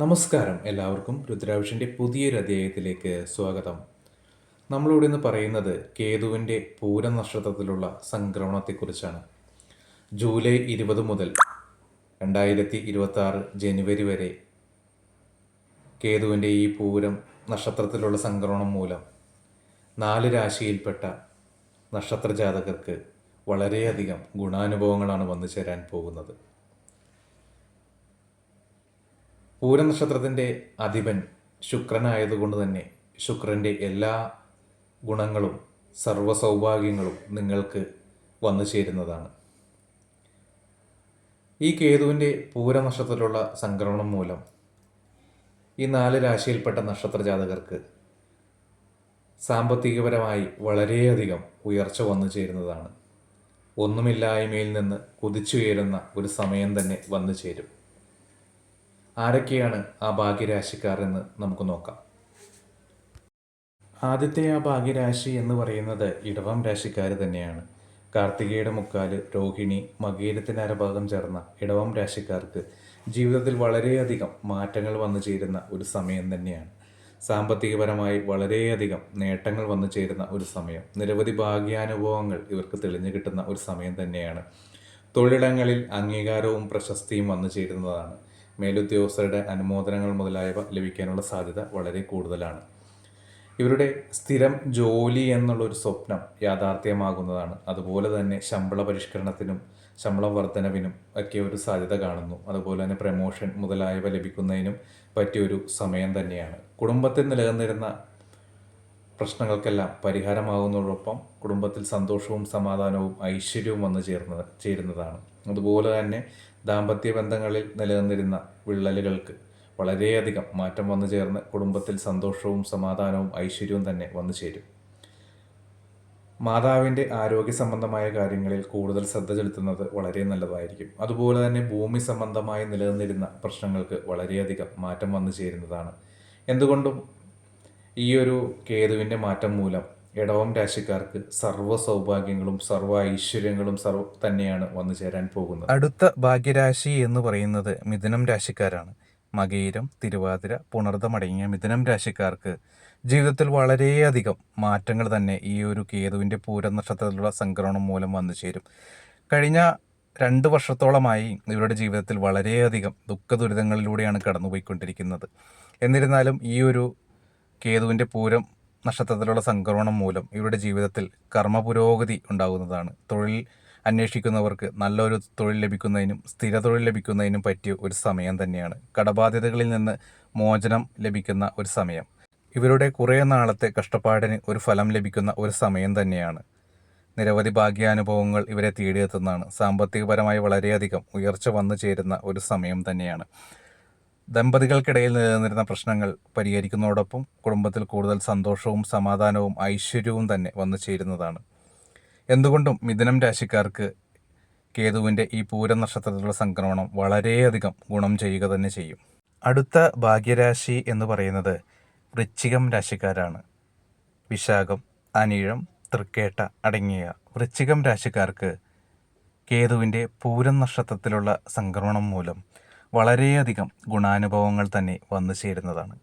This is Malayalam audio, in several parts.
നമസ്കാരം എല്ലാവർക്കും രുദ്രാവിഷന്റെ പുതിയൊരു അധ്യായത്തിലേക്ക് സ്വാഗതം. നമ്മളിവിടെ നിന്ന് പറയുന്നത് കേതുവിന്റെ പൂരനക്ഷത്രത്തിലുള്ള സംക്രമണത്തെക്കുറിച്ചാണ്. ജൂലൈ ഇരുപത് മുതൽ രണ്ടായിരത്തി ഇരുപത്തി ആറ് ജനുവരി വരെ കേതുവിന്റെ ഈ പൂരം നക്ഷത്രത്തിലുള്ള സംക്രമണം മൂലം നാല് രാശിയിൽപ്പെട്ട നക്ഷത്ര ജാതകർക്ക് വളരെയധികം ഗുണാനുഭവങ്ങളാണ് വന്നു ചേരാൻ പോകുന്നത്. പൂരം നക്ഷത്രത്തിന്റെ അധിപൻ ശുക്രനായതുകൊണ്ട് തന്നെ ശുക്രന്റെ എല്ലാ ഗുണങ്ങളും സർവ സൗഭാഗ്യങ്ങളും നിങ്ങൾക്ക് വന്നു ചേരുന്നതാണ്. ഈ കേതുവിന്റെ പൂരനക്ഷത്രത്തിലുള്ള സംക്രമണം മൂലം ഈ നാല് രാശിയിൽപ്പെട്ട നക്ഷത്ര ജാതകർക്ക് സാമ്പത്തികപരമായി വളരെയധികം ഉയർച്ച വന്നു ചേരുന്നതാണ്. ഒന്നുമില്ലായ്മയിൽ നിന്ന് കുതിച്ചുയരുന്ന ഒരു സമയം തന്നെ വന്നു ചേരും. ആരൊക്കെയാണ് ആ ഭാഗ്യരാശിക്കാർ എന്ന് നമുക്ക് നോക്കാം. ആദ്യത്തെ ആ ഭാഗ്യരാശി എന്ന് പറയുന്നത് ഇടവം രാശിക്കാർ തന്നെയാണ്. കാർത്തികയുടെ മുക്കാൽ രോഹിണി മകീരത്തിന്റെ അരഭാഗം ചേർന്ന ഇടവം രാശിക്കാർക്ക് ജീവിതത്തിൽ വളരെയധികം മാറ്റങ്ങൾ വന്നു ചേരുന്ന ഒരു സമയം തന്നെയാണ്. സാമ്പത്തികപരമായി വളരെയധികം നേട്ടങ്ങൾ വന്നു ചേരുന്ന ഒരു സമയം. നിരവധി ഭാഗ്യാനുഭവങ്ങൾ ഇവർക്ക് തെളിഞ്ഞു കിട്ടുന്ന ഒരു സമയം തന്നെയാണ്. തൊഴിലിടങ്ങളിൽ അംഗീകാരവും പ്രശസ്തിയും വന്നു ചേരുന്നതാണ്. മേലുദ്യോഗസ്ഥരുടെ അനുമോദനങ്ങൾ മുതലായവ ലഭിക്കാനുള്ള സാധ്യത വളരെ കൂടുതലാണ്. ഇവരുടെ സ്ഥിരം ജോലി എന്നുള്ളൊരു സ്വപ്നം യാഥാർത്ഥ്യമാകുന്നതാണ്. അതുപോലെ തന്നെ ശമ്പള പരിഷ്കരണത്തിനും ശമ്പള വർധനവിനും ഒക്കെ ഒരു സാധ്യത കാണുന്നു. അതുപോലെ തന്നെ പ്രമോഷൻ മുതലായവ ലഭിക്കുന്നതിനും പറ്റിയൊരു സമയം തന്നെയാണ്. കുടുംബത്തിൽ നിലനിന്നിരുന്ന പ്രശ്നങ്ങൾക്കെല്ലാം പരിഹാരമാകുന്നതോടൊപ്പം കുടുംബത്തിൽ സന്തോഷവും സമാധാനവും ഐശ്വര്യവും വന്നു ചേർന്നത് ചേരുന്നതാണ്. അതുപോലെ തന്നെ ദാമ്പത്യ ബന്ധങ്ങളിൽ നിലനിന്നിരുന്ന വിള്ളലുകൾക്ക് വളരെയധികം മാറ്റം വന്നു ചേർന്ന് കുടുംബത്തിൽ സന്തോഷവും സമാധാനവും ഐശ്വര്യവും തന്നെ വന്നു ചേരും. മാതാവിന്റെ ആരോഗ്യ സംബന്ധമായ കാര്യങ്ങളിൽ കൂടുതൽ ശ്രദ്ധ ചെലുത്തുന്നത് വളരെ നല്ലതായിരിക്കും. അതുപോലെ തന്നെ ഭൂമി സംബന്ധമായി നിലനിന്നിരുന്ന പ്രശ്നങ്ങൾക്ക് വളരെയധികം മാറ്റം വന്നു ചേരുന്നതാണ്. എന്തുകൊണ്ടും ഈ ഒരു കേതുവിന്റെ മാറ്റം മൂലം ഇടവം രാശിക്കാർക്ക് സർവ സൗഭാഗ്യങ്ങളും സർവ ഐശ്വര്യങ്ങളും സർവ തന്നെയാണ് വന്നു ചേരാൻ പോകുന്നത്. അടുത്ത ഭാഗ്യരാശി എന്ന് പറയുന്നത് മിഥുനം രാശിക്കാരാണ്. മകയിരം തിരുവാതിര പുണർതമടങ്ങിയ മിഥുനം രാശിക്കാർക്ക് ജീവിതത്തിൽ വളരെയധികം മാറ്റങ്ങൾ തന്നെ ഈ ഒരു കേതുവിന്റെ പൂരം നക്ഷത്രത്തിലുള്ള സംക്രമണം മൂലം വന്നു ചേരും. കഴിഞ്ഞ രണ്ട് വർഷത്തോളമായി ഇവരുടെ ജീവിതത്തിൽ വളരെയധികം ദുഃഖ ദുരിതങ്ങളിലൂടെയാണ് കടന്നുപോയിക്കൊണ്ടിരിക്കുന്നത്. എന്നിരുന്നാലും ഈ ഒരു കേതുവിന്റെ പൂരം നക്ഷത്രത്തിലുള്ള സംക്രമണം മൂലം ഇവരുടെ ജീവിതത്തിൽ കർമ്മ പുരോഗതി ഉണ്ടാകുന്നതാണ്. തൊഴിൽ അന്വേഷിക്കുന്നവർക്ക് നല്ലൊരു തൊഴിൽ ലഭിക്കുന്നതിനും സ്ഥിര തൊഴിൽ ലഭിക്കുന്നതിനും പറ്റിയ ഒരു സമയം തന്നെയാണ്. കടബാധ്യതകളിൽ നിന്ന് മോചനം ലഭിക്കുന്ന ഒരു സമയം. ഇവരുടെ കുറേ നാളത്തെ കഷ്ടപ്പാടിന് ഒരു ഫലം ലഭിക്കുന്ന ഒരു സമയം തന്നെയാണ്. നിരവധി ഭാഗ്യാനുഭവങ്ങൾ ഇവരെ തേടിയെത്തുന്നതാണ്. സാമ്പത്തികപരമായി വളരെയധികം ഉയർച്ച വന്നു ചേരുന്ന ഒരു സമയം തന്നെയാണ്. ദമ്പതികൾക്കിടയിൽ നിലനിന്നിരുന്ന പ്രശ്നങ്ങൾ പരിഹരിക്കുന്നതോടൊപ്പം കുടുംബത്തിൽ കൂടുതൽ സന്തോഷവും സമാധാനവും ഐശ്വര്യവും തന്നെ വന്നു ചേരുന്നതാണ്. എന്തുകൊണ്ടും മിഥുനം രാശിക്കാർക്ക് കേതുവിന്റെ ഈ പൂര നക്ഷത്രത്തിലുള്ള സംക്രമണം വളരെയധികം ഗുണം ചെയ്യുക തന്നെ ചെയ്യും. അടുത്ത ഭാഗ്യരാശി എന്ന് പറയുന്നത് വൃശ്ചികം രാശിക്കാരാണ്. വിശാഖം അനീഴം തൃക്കേട്ട അടങ്ങിയ വൃശ്ചികം രാശിക്കാർക്ക് കേതുവിന്റെ പൂരം നക്ഷത്രത്തിലുള്ള സംക്രമണം മൂലം വളരെയധികം ഗുണാനുഭവങ്ങൾ തന്നെ വന്നു ചേരുന്നതാണ്.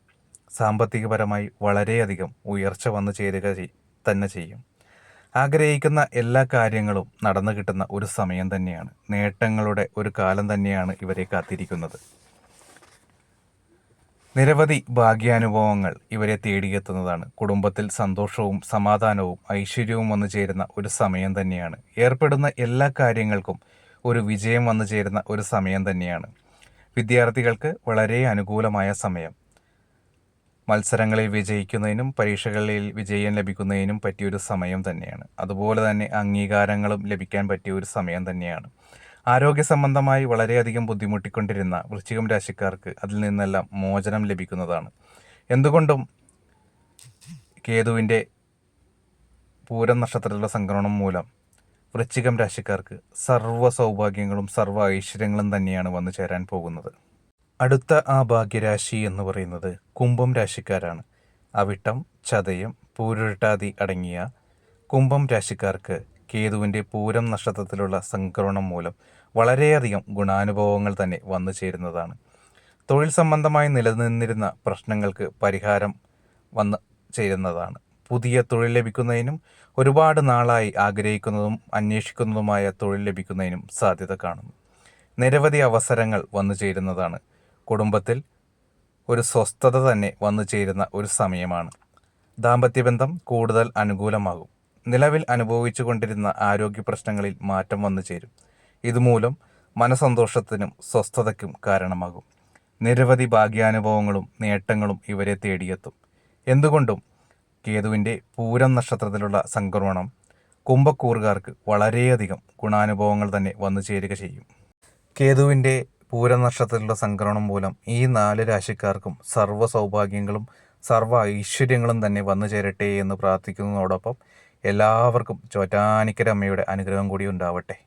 സാമ്പത്തികപരമായി വളരെയധികം ഉയർച്ച വന്നു ചേരുക തന്നെ ചെയ്യും. ആഗ്രഹിക്കുന്ന എല്ലാ കാര്യങ്ങളും നടന്നു കിട്ടുന്ന ഒരു സമയം തന്നെയാണ്. നേട്ടങ്ങളുടെ ഒരു കാലം തന്നെയാണ് ഇവരെ കാത്തിരിക്കുന്നത്. നിരവധി ഭാഗ്യാനുഭവങ്ങൾ ഇവരെ തേടിയെത്തുന്നതാണ്. കുടുംബത്തിൽ സന്തോഷവും സമാധാനവും ഐശ്വര്യവും വന്നു ചേരുന്ന ഒരു സമയം തന്നെയാണ്. ഏർപ്പെടുന്ന എല്ലാ കാര്യങ്ങൾക്കും ഒരു വിജയം വന്നു ചേരുന്ന ഒരു സമയം തന്നെയാണ്. വിദ്യാർത്ഥികൾക്ക് വളരെ അനുകൂലമായ സമയം. മത്സരങ്ങളിൽ വിജയിക്കുന്നതിനും പരീക്ഷകളിൽ വിജയം ലഭിക്കുന്നതിനും പറ്റിയൊരു സമയം തന്നെയാണ്. അതുപോലെ തന്നെ അംഗീകാരങ്ങളും ലഭിക്കാൻ പറ്റിയ ഒരു സമയം തന്നെയാണ്. ആരോഗ്യ സംബന്ധമായി വളരെയധികം ബുദ്ധിമുട്ടിക്കൊണ്ടിരുന്ന വൃശ്ചികം രാശിക്കാർക്ക് അതിൽ നിന്നെല്ലാം മോചനം ലഭിക്കുന്നതാണ്. എന്തുകൊണ്ടും കേതുവിന്റെ പൂരം നക്ഷത്രത്തിലുള്ള സംക്രമണം മൂലം വൃശ്ചികം രാശിക്കാർക്ക് സർവ സൗഭാഗ്യങ്ങളും സർവ ഐശ്വര്യങ്ങളും തന്നെയാണ് വന്നു ചേരാൻ പോകുന്നത്. അടുത്ത ആ ഭാഗ്യരാശി എന്ന് പറയുന്നത് കുംഭം രാശിക്കാരാണ്. അവിട്ടം ചതയം പൂരുരുട്ടാതി അടങ്ങിയ കുംഭം രാശിക്കാർക്ക് കേതുവിന്റെ പൂരം നക്ഷത്രത്തിലുള്ള സംക്രമണം മൂലം വളരെയധികം ഗുണാനുഭവങ്ങൾ തന്നെ വന്നു ചേരുന്നതാണ്. തൊഴിൽ സംബന്ധമായി നിലനിന്നിരുന്ന പ്രശ്നങ്ങൾക്ക് പരിഹാരം വന്ന് ചേരുന്നതാണ്. പുതിയ തൊഴിൽ ലഭിക്കുന്നതിനും ഒരുപാട് നാളായി ആഗ്രഹിക്കുന്നതും അന്വേഷിക്കുന്നതുമായ തൊഴിൽ ലഭിക്കുന്നതിനും സാധ്യത കാണുന്നു. നിരവധി അവസരങ്ങൾ വന്നു ചേരുന്നതാണ്. കുടുംബത്തിൽ ഒരു സ്വസ്ഥത തന്നെ വന്നു ചേരുന്ന ഒരു സമയമാണ്. ദാമ്പത്യബന്ധം കൂടുതൽ അനുകൂലമാകും. നിലവിൽ അനുഭവിച്ചു കൊണ്ടിരുന്ന ആരോഗ്യ പ്രശ്നങ്ങളിൽ മാറ്റം വന്നു ചേരും. ഇതുമൂലം മനസന്തോഷത്തിനും സ്വസ്ഥതയ്ക്കും കാരണമാകും. നിരവധി ഭാഗ്യാനുഭവങ്ങളും നേട്ടങ്ങളും ഇവരെ തേടിയെത്തും. എന്തുകൊണ്ടും കേതുവിന്റെ പൂരം നക്ഷത്രത്തിലുള്ള സംക്രമണം കുംഭക്കൂറുകാർക്ക് വളരെയധികം ഗുണാനുഭവങ്ങൾ തന്നെ വന്നു ചേരുക ചെയ്യും. കേതുവിന്റെ പൂരം നക്ഷത്രത്തിലുള്ള സംക്രമണം മൂലം ഈ നാല് രാശിക്കാർക്കും സർവ സൗഭാഗ്യങ്ങളും സർവ ഐശ്വര്യങ്ങളും തന്നെ വന്നു ചേരട്ടെ എന്ന് പ്രാർത്ഥിക്കുന്നതോടൊപ്പം എല്ലാവർക്കും ചോറ്റാനിക്കര അമ്മയുടെ അനുഗ്രഹം കൂടി ഉണ്ടാവട്ടെ.